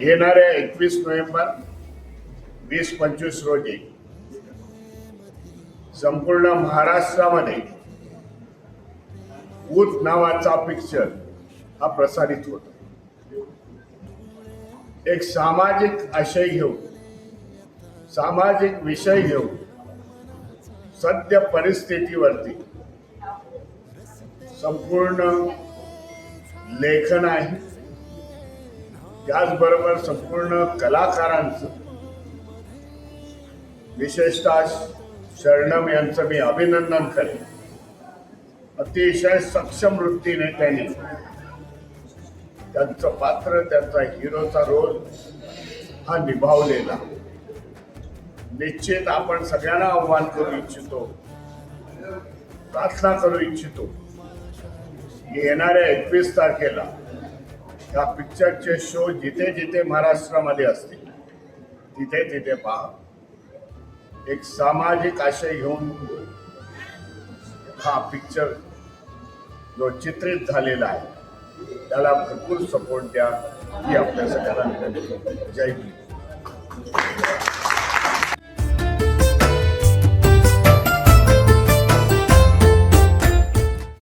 येणाऱ्या एकवीस नोव्हेंबर वीस पंचवीस रोजी संपूर्ण महाराष्ट्रामध्ये ऊत नावाचा पिक्चर हा प्रसारित होतो. एक सामाजिक आशय घेऊन सामाजिक विषय घेऊन सद्य परिस्थितीवरती संपूर्ण लेखन आहे. त्याचबरोबर संपूर्ण कलाकारांचं. विशेषतः शरणम यांचं मी अभिनंदन करेन. अतिशय सक्षम वृत्तीने त्यांनी त्यांचं पात्र त्यांचा हिरोचा रोल हा निभावलेला. निश्चित आपण सगळ्यांना आव्हान करू इच्छितो प्रार्थना करू इच्छितो. येणाऱ्या एकवीस तारखेला या पिक्चरचे शो जिथे जिथे महाराष्ट्रामध्ये असतील तिथे तिथे पहा. एक सामाजिक आशय घेऊन हा पिक्चर जो चित्रित झालेला आहे त्याला भरपूर सपोर्ट द्या ही आपल्या सगळ्यांना जय भीम